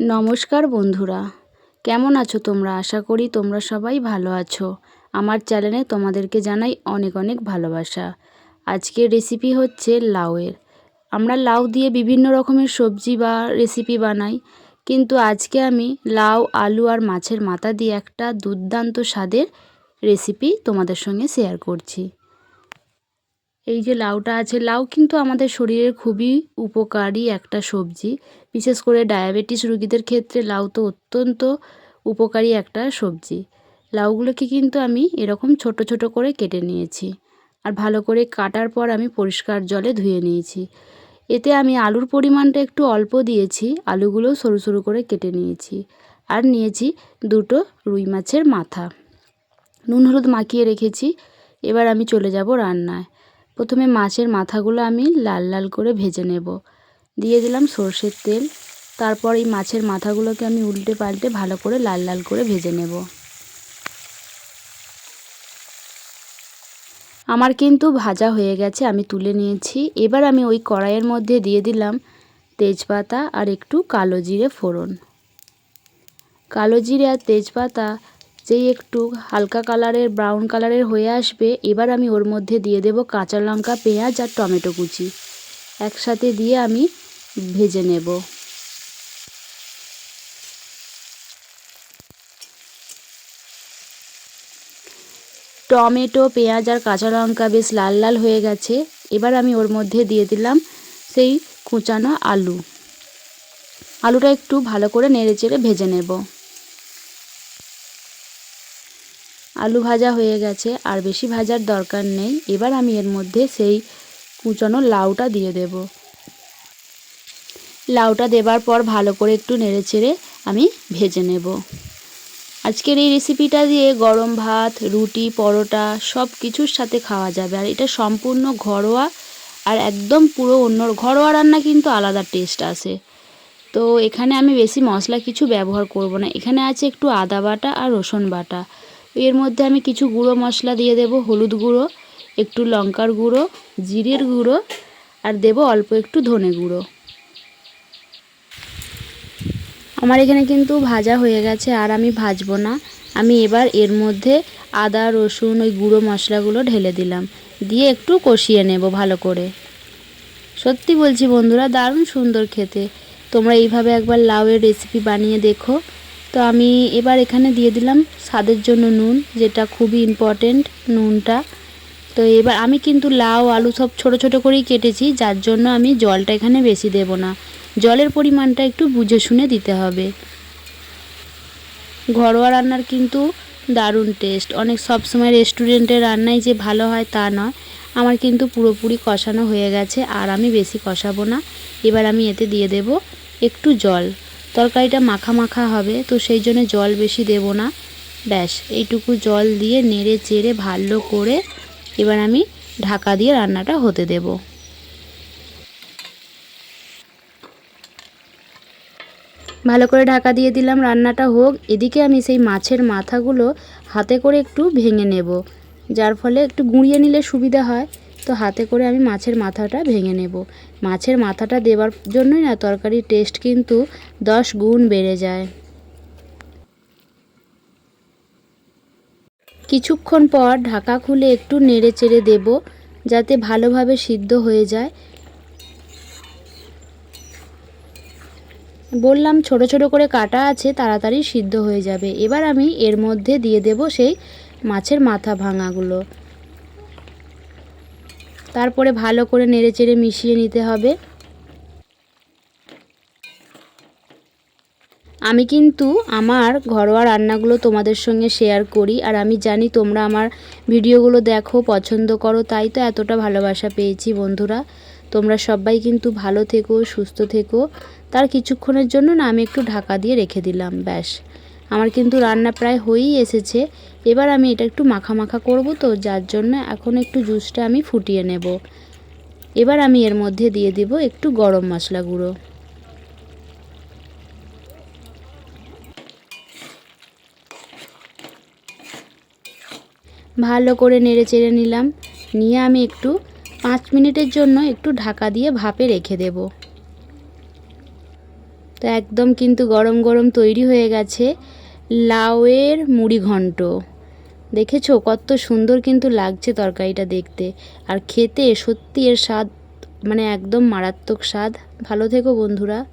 নমস্কার বন্ধুরা। কেমন আছো তোমরা? আশা করি তোমরা সবাই ভালো আছো। আমার চ্যানেলে তোমাদেরকে জানাই অনেক অনেক ভালোবাসা। আজকের রেসিপি হচ্ছে লাউয়ের। আমরা লাউ দিয়ে বিভিন্ন রকমের সবজি বা রেসিপি বানাই, কিন্তু আজকে আমি লাউ, আলু আর মাছের মাথা দিয়ে একটা দুর্দান্ত স্বাদের রেসিপি তোমাদের সঙ্গে শেয়ার করছি। এই যে লাউটা আছে, লাউ কিন্তু আমাদের শরীরের খুবই উপকারী একটা সবজি। বিশেষ করে ডায়াবেটিস রুগীদের ক্ষেত্রে লাউ তো অত্যন্ত উপকারী একটা সবজি। লাউগুলোকে কিন্তু আমি এরকম ছোট ছোট করে কেটে নিয়েছি আর ভালো করে কাটার পর আমি পরিষ্কার জলে ধুয়ে নিয়েছি। এতে আমি আলুর পরিমাণটা একটু অল্প দিয়েছি, আলুগুলো সরু সরু করে কেটে নিয়েছি আর নিয়েছি দুটো রুই মাছের মাথা। নুন হলুদ মাখিয়ে রেখেছি, এবার আমি চলে যাব রান্নায়। প্রথমে মাছের মাথাগুলো আমি লাল লাল করে ভেজে নেব। দিয়ে দিলাম সর্ষের তেল। তারপর এই মাছের মাথাগুলোকে আমি উল্টে পাল্টে ভালো করে লাল লাল করে ভেজে নেব। আমার কিন্তু ভাজা হয়ে গেছে, আমি তুলে নিয়েছি। এবার আমি ওই কড়াইয়ের মধ্যে দিয়ে দিলাম তেজপাতা আর একটু কালো জিরে ফোড়ন। কালো জিরে আর তেজপাতা যেই একটু হালকা কালারের, ব্রাউন কালারের হয়ে আসবে, এবার আমি ওর মধ্যে দিয়ে দেব কাঁচা লঙ্কা, পেঁয়াজ আর টমেটো কুচি। একসাথে দিয়ে আমি ভেজে নেব। টমেটো, পেঁয়াজ আর কাঁচা লঙ্কা বেশ লাল লাল হয়ে গেছে, এবার আমি ওর মধ্যে দিয়ে দিলাম সেই কুচানো আলু। আলুটা একটু ভালো করে নেড়ে চেড়ে ভেজে নেব। আলু ভাজা হয়ে গেছে, আর বেশি ভাজার দরকার নেই। এবার আমি এর মধ্যে সেই কুচানো লাউটা দিয়ে দেব। লাউটা দেবার পর ভালো করে একটু নেড়ে চেড়ে আমি ভেজে নেব। আজকের এই রেসিপিটা দিয়ে গরম ভাত, রুটি, পরোটা সব কিছুর সাথে খাওয়া যাবে, আর এটা সম্পূর্ণ ঘরোয়া আর একদম পুরো অন্য ঘরোয়া রান্না কিন্তু আলাদা টেস্ট আসে তো এখানে আমি বেশি মশলা কিছু ব্যবহার করব না। এখানে আছে একটু আদা বাটা আর রসুন বাটা। এর মধ্যে আমি কিছু গুঁড়ো মশলা দিয়ে দেব, হলুদ গুঁড়ো, একটু লঙ্কার গুঁড়ো, জিরের গুঁড়ো, আর দেব অল্প একটু ধনে গুঁড়ো। আমার এখানে কিন্তু ভাজা হয়ে গেছে, আর আমি ভাজবো না। আমি এবার এর মধ্যে আদা, রসুন, ওই গুঁড়ো মশলাগুলো ঢেলে দিলাম। দিয়ে একটু কষিয়ে নেব ভালো করে। সত্যি বলছি বন্ধুরা, দারুণ সুন্দর খেতে। তোমরা এইভাবে একবার লাউয়ের রেসিপি বানিয়ে দেখো। তো আমি এবার এখানে দিয়ে দিলাম স্বাদের জন্য নুন, যেটা খুবই ইম্পর্টেন্ট নুনটা। তো এবার আমি কিন্তু লাউ, আলু সব ছোট ছোট করেই কেটেছি, যার জন্য আমি জলটা এখানে বেশি দেব না। জলের পরিমাণটা একটু বুঝে শুনে দিতে হবে। ঘরোয়া রান্নার কিন্তু দারুণ টেস্ট অনেক সব সময় রেস্টুরেন্টের রান্নায় যে ভালো হয় তা নয়। আমার কিন্তু পুরোপুরি কষানো হয়ে গেছে, আর আমি বেশি কষাবো না। এবার আমি এতে দিয়ে দেব একটু জল। তরকারিটা মাখা মাখা হবে, তো সেই জন্য জল বেশি দেব না। ব্যাস, এইটুকু জল দিয়ে নেড়ে চেড়ে ভালো করে এবার আমি ঢাকা দিয়ে রান্নাটা হতে দেব। ভালো করে ঢাকা দিয়ে দিলাম, রান্নাটা হোক। এদিকে আমি সেই মাছের মাথাগুলো হাতে করে একটু ভেঙে নেব, যার ফলে একটু গুঁড়িয়ে নিলে সুবিধা হয়। তো হাতে করে আমি মাছের মাথাটা ভেঙে নেব। মাছের মাথাটা দেওয়ার জন্যই না তরকারির টেস্ট কিন্তু দশ গুণ বেড়ে যায়। কিছুক্ষণ পর ঢাকা খুলে একটু নেড়ে চেড়ে দেব যাতে ভালোভাবে সিদ্ধ হয়ে যায়। বললাম, ছোট ছোট করে কাটা আছে, তাড়াতাড়ি সিদ্ধ হয়ে যাবে। এবার আমি এর মধ্যে দিয়ে দেব সেই মাছের মাথা ভাঙাগুলো। তারপরে ভালো করে নেড়ে চেড়ে মিশিয়ে নিতে হবে। আমি কিন্তু আমার ঘরোয়া রান্নাগুলো তোমাদের সঙ্গে শেয়ার করি, আর আমি জানি তোমরা আমার ভিডিওগুলো দেখো, পছন্দ করো, তাই তো এতটা ভালোবাসা পেয়েছি বন্ধুরা। তোমরা সবাই কিন্তু ভালো থেকো, সুস্থ থেকো। তার কিছুক্ষণের জন্য না আমি একটু ঢাকা দিয়ে রেখে দিলাম, ব্যাস। আমার কিন্তু রান্না প্রায় হয়েই এসেছে। এবার আমি এটা একটু মাখা মাখা করব তো, যার জন্য এখন একটু জুসটা আমি ফুটিয়ে নেব। এবার আমি এর মধ্যে দিয়ে দিব একটু গরম মশলা গুঁড়ো। ভালো করে নেড়ে চেড়ে নিলাম। নিয়ে আমি একটু পাঁচ মিনিটের জন্য একটু ঢাকা দিয়ে ভাপে রেখে দেব। তো একদম কিন্তু গরম গরম তৈরি হয়ে গেছে। লাউয়ের মুড়ি ঘন্ট। দেখেছ? কত সুন্দর কিন্তু লাগছে তরকারিটা দেখতে। আর খেতে সত্যি এর স্বাদ মানে একদম মারাত্মক স্বাদ। ভালো থেকো বন্ধুরা।